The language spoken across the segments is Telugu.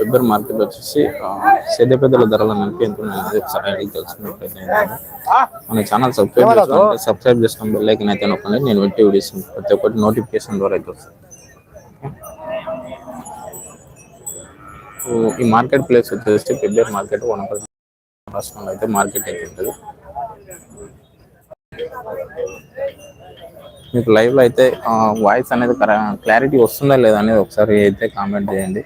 ఫిబ్రవరి మార్కెట్ వచ్చేసి పెద్దల ధరలు మనకి ఎంత ఉన్నాయి అనేది ఒకసారి తెలుసుకున్నట్లయితే మన ఛానల్ సబ్స్క్రైబ్ చేసుకోండి. సబ్స్క్రైబ్ చేసుకుని బెల్ ఐకన్ అయితే నొక్కండి. నేను పెట్టే వీడియోస్ ప్రతి ఒక్కటి నోటిఫికేషన్ ద్వారా అయితే వస్తుంది ఈ మార్కెట్ ప్లేస్ వచ్చేసి ఫిబ్రవరి మార్కెట్ వనపర్తి రాష్ట్రంలో అయితే మార్కెట్ అయితే ఉంటుంది. మీకు లైవ్లో అయితే వాయిస్ అనేది క్లారిటీ వస్తుందా లేదా అనేది ఒకసారి అయితే కామెంట్ చేయండి.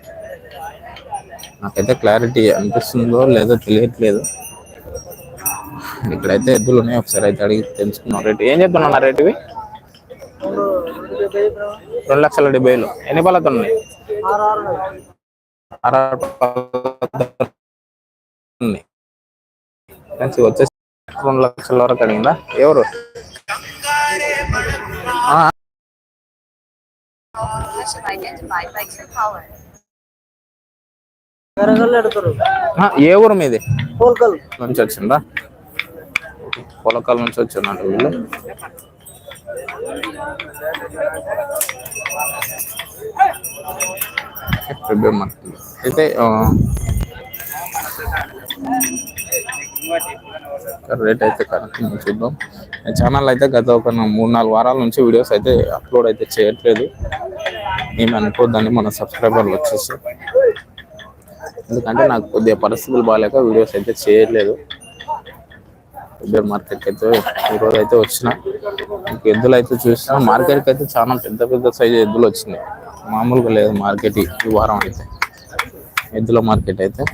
నాకైతే క్లారిటీ అనిపిస్తుందో లేదో తెలియట్లేదు ఇక్కడైతే ఎద్దులు ఉన్నాయి ఒకసారి అయితే అడిగి తెలుసుకున్నాం రేటు ఏం చెప్తున్నా రేటు రెండు లక్షల డెబ్బై వేలు ఎన్ని పళ్ళతో ఉన్నాయి వచ్చేసి రెండు లక్షల వరకు అడిగిందా ఎవరు identified by. ఏ ఊరు మీది? పోల్కల్. నుంచి వచ్చిందా? పొలకాల నుంచి వచ్చినట్టు వీళ్ళు. అయితే రేట్ అయితే కరెక్ట్ చూద్దాం. ఛానల్ అయితే గత ఒక మూడు నాలుగు వారాల నుంచి వీడియోస్ అయితే అప్లోడ్ అయితే చేయట్లేదు. ఏమి అనుకోద్దని మన సబ్స్క్రైబర్లు వచ్చేసి. ఎందుకంటే నాకు కొద్దిగా పరిస్థితులు బాగాలేక వీడియోస్ అయితే చేయట్లేదు. కొద్దిగా మార్కెట్కి అయితే ఈరోజు అయితే వచ్చిన. ఇంక ఎద్దులు అయితే చూసిన. మార్కెట్కి అయితే చాలా పెద్ద పెద్ద సైజు ఎద్దులు వచ్చినాయి. మామూలుగా లేదు మార్కెట్ ఈ ఈ వారం అయితే. ఎద్దుల మార్కెట్ అయితే.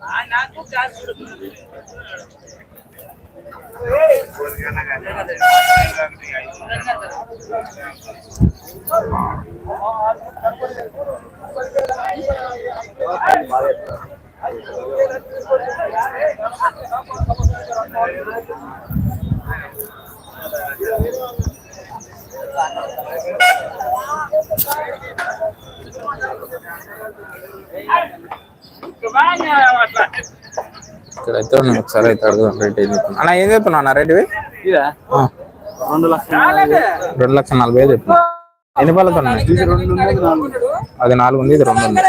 Ah, não, Kebanyakan. ఇక్కడైతే ఉన్నాయి ఒకసారి అయితే అడుగుదాం రేట్ ఏం చెప్తున్నా అన్న ఏం చెప్తున్నా అన్న? రేట్ రెండు లక్షల. రెండు లక్షల నలభై ఐదు చెప్తున్నా ఎన్ని పళ్ళతో ఉంది, ఉంది. అది నాలుగు ఉంది ఇది రెండు ఉంది.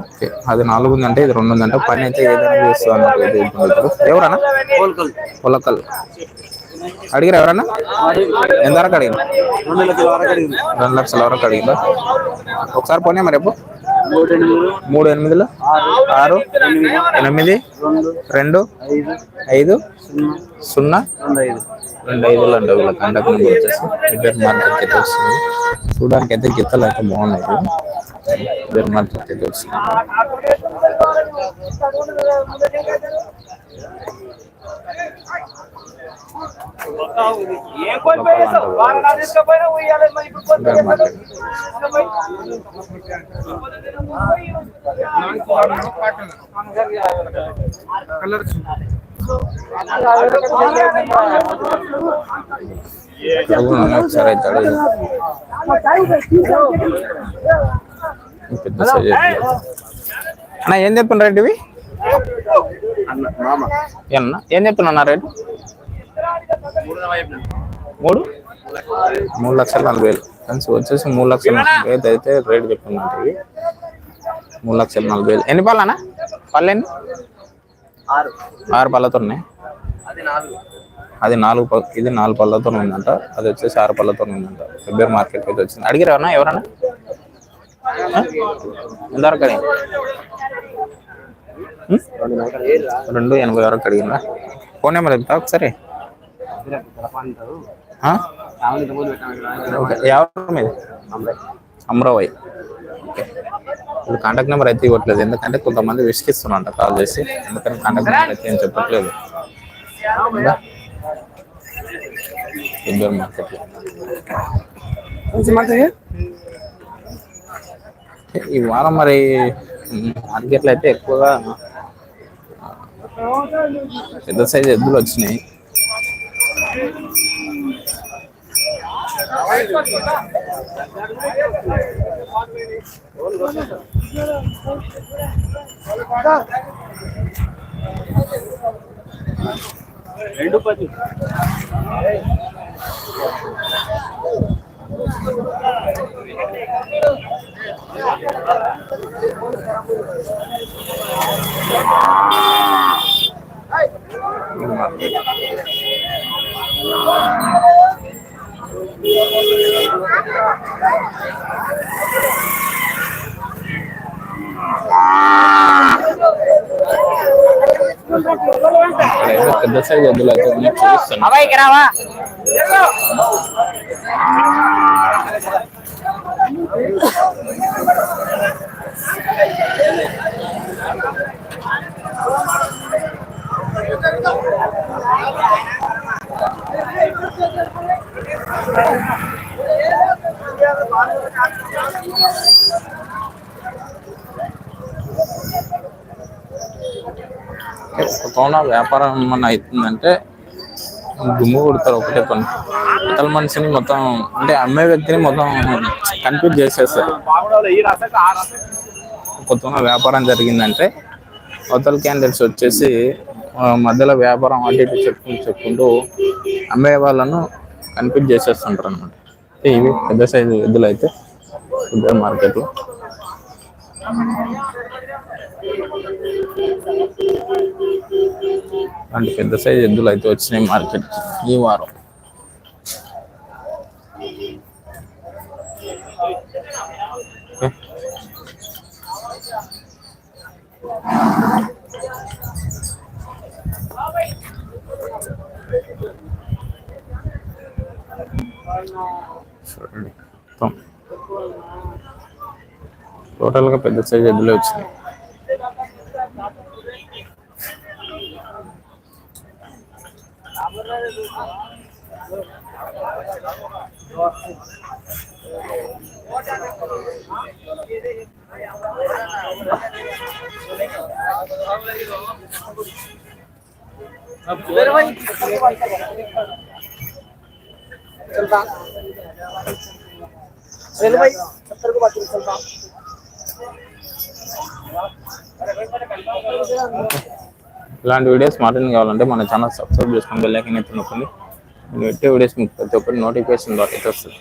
ఓకే అది నాలుగు ఉందంటే ఇది రెండు ఉందంటే పని అయితే ఏదైనా చేస్తుంది అన్నట్టు అయితే. ఎవరన్నా? పోల్కల్ అడిగిరా ఎవరన్నా? ఎంత వరకు అడిగిన రెండు లక్షల వరకు అడిగింది. రెండు లక్షల వరకు అడిగిందా? ఒకసారి పోనీ మరి రేపు మూడు ఎనిమిది మూడు ఎనిమిదిలో ఆరు ఎనిమిది రెండు ఐదు ఐదు సున్నా రెండు ఐదు రెండు ఐదులు వీళ్ళ కాంటాక్ట్ నెంబర్ వచ్చేసి ఇద్దరు మార్కెట్ అయితే వస్తుంది చూడడానికి అయితే గిత్తలు అయితే బాగున్నాయి ఇద్దరు మార్కెట్ అయితే వస్తుంది ఇద్దరు మార్కెట్ ఇక్కడ కూడా ఉన్నాయి. ఒకసారి అయితే అడిగి పెద్ద సైజ్ అన్న ఏం చెప్తున్నా రేట్ ఇవి ఏమన్నా ఏం చెప్తున్నా రేటు మూడు మూడు లక్షల నలభై వేలు ఫ్రెండ్స్ వచ్చేసి మూడు లక్షల నలభై వేలు అయితే రేట్ ఇవి మూడు లక్షల నలభై వేలు ఎన్ని పళ్ళనా పళ్ళు ఎన్ని? ఆరు. ఆరు పళ్ళతో ఉన్నాయి అది నాలుగు ఇది నాలుగు పళ్ళతో ఉందంట. అది వచ్చేసి ఆరు పళ్ళతో ఉందంట. ఫిబ్రవరి మార్కెట్ అయితే వచ్చింది. అడిగిరా ఎవరన్నా? ఎంతవరకు అడిగి? రెండు ఎనభై వరకు అడిగిందా? ఫోన్ నెంబర్ ఎంత ఒకసారి? ఓకే. ఎవరు మీది? అమ్మాయి. అమరావతి ఓకే. ఇప్పుడు కాంటాక్ట్ నెంబర్ అయితే ఇవ్వట్లేదు. ఎందుకంటే కొంతమంది విసిగిస్తున్నంట కాల్ చేసి. ఎందుకని కాంటాక్ట్ నెంబర్ అయితే ఏం చెప్పట్లేదు. ఉందా? ఇద్దరు మార్కెట్లో ఈ వారం మరి మార్కెట్లో అయితే ఎక్కువగా పెద్ద సైజు ఎద్దులు వచ్చినాయి. రెండు పది. పెద్ద సైజు ఎద్దులు అయితే ఉన్నాయి వ్యాపారం ఏమన్నా అవుతుందంటే గుమ్ము కొడతారు ఒకటే పని. ఇతల మనిషిని మొత్తం అంటే అమ్మే వ్యక్తిని మొత్తం కన్ఫ్యూజ్ చేసేస్తారు. కొత్త వ్యాపారం జరిగిందంటే అవతల క్యాండిడేట్స్ వచ్చేసి మధ్యలో వ్యాపారం అటు ఇటు చెప్పుకుంటూ చెప్పుకుంటూ అమ్మే వాళ్ళను కన్ఫ్యూజ్ చేసేస్తుంటారు అనమాట ఇవి పెద్ద సైజు ఎద్దులు అయితే ఇద్దరు మార్కెట్లో అంటే పెద్ద సైజు ఎద్దులు అయితే వచ్చినాయి మార్కెట్ ఈ వారం ఓకే. చూడండి. మొత్తం టోటల్గా పెద్ద సైజ్ ఎద్దులే వచ్చింది ఇరవై ఇలాంటి వీడియోస్ మాటలు కావాలంటే మన ఛానల్ సబ్స్క్రైబ్ చేసుకొని బెల్ ఐకన్ అయితే నొక్కండి. నేను పెట్టే వీడియోస్ మీకు ప్రతి ఒక్కటి నోటిఫికేషన్ ద్వారా అయితే వస్తుంది.